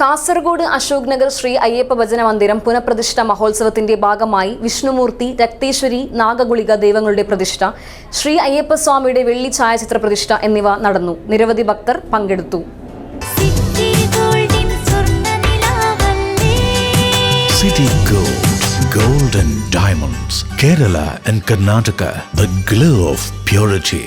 കാസർഗോഡ് അശോക് നഗർ ശ്രീ അയ്യപ്പ ഭജന മന്ദിരം പുനഃപ്രതിഷ്ഠ മഹോത്സവത്തിന്റെ ഭാഗമായി വിഷ്ണുമൂർത്തി രക്തേശ്വരി നാഗഗുളിക ദൈവങ്ങളുടെ പ്രതിഷ്ഠ ശ്രീ അയ്യപ്പ സ്വാമിയുടെ വെള്ളി ഛായാചിത്ര പ്രതിഷ്ഠ എന്നിവ നടന്നു. നിരവധി ഭക്തർ പങ്കെടുത്തു. City Gold, Gold and Diamonds, Kerala and Karnataka, the glow of purity.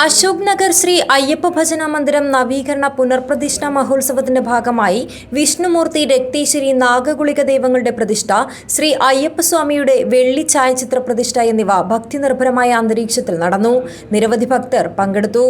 Ashok Nagar Shri Ayyappa ഭജന മന്ദിരം നവീകരണ പുനർപ്രതിഷ്ഠ മഹോത്സവത്തിന്റെ ഭാഗമായി വിഷ്ണുമൂർത്തി രക്തീശ്വരി നാഗകുളിക ദൈവങ്ങളുടെ പ്രതിഷ്ഠ ശ്രീ അയ്യപ്പസ്വാമിയുടെ വെള്ളി ഛായാചിത്ര പ്രതിഷ്ഠ എന്നിവ ഭക്തിനിർഭരമായ അന്തരീക്ഷത്തിൽ നടന്നു. നിരവധി ഭക്തർ പങ്കെടുത്തു.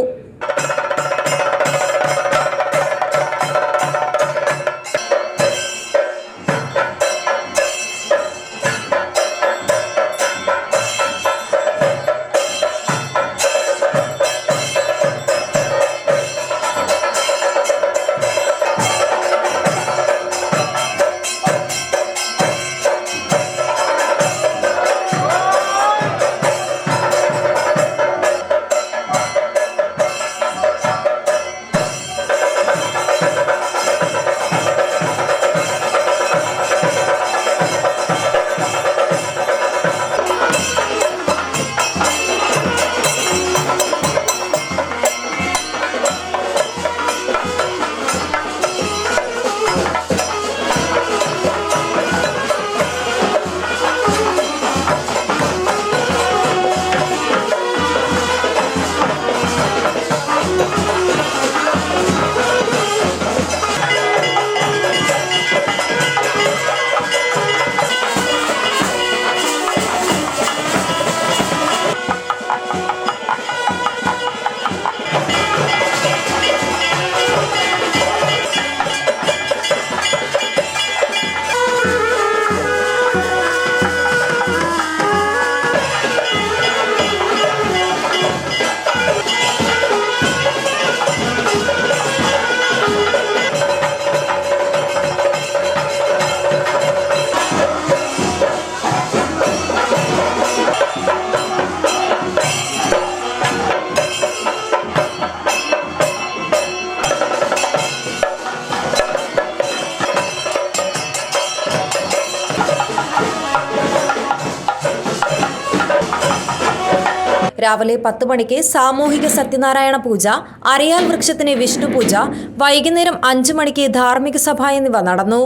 രാവിലെ പത്ത് മണിക്ക് സാമൂഹിക സത്യനാരായണ പൂജ അരയാൽ വൃക്ഷത്തിന് വിഷ്ണു പൂജ വൈകുന്നേരം അഞ്ചു മണിക്ക് ധാർമ്മിക സഭ എന്നിവ നടന്നു.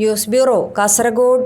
News bureau Kasaragod.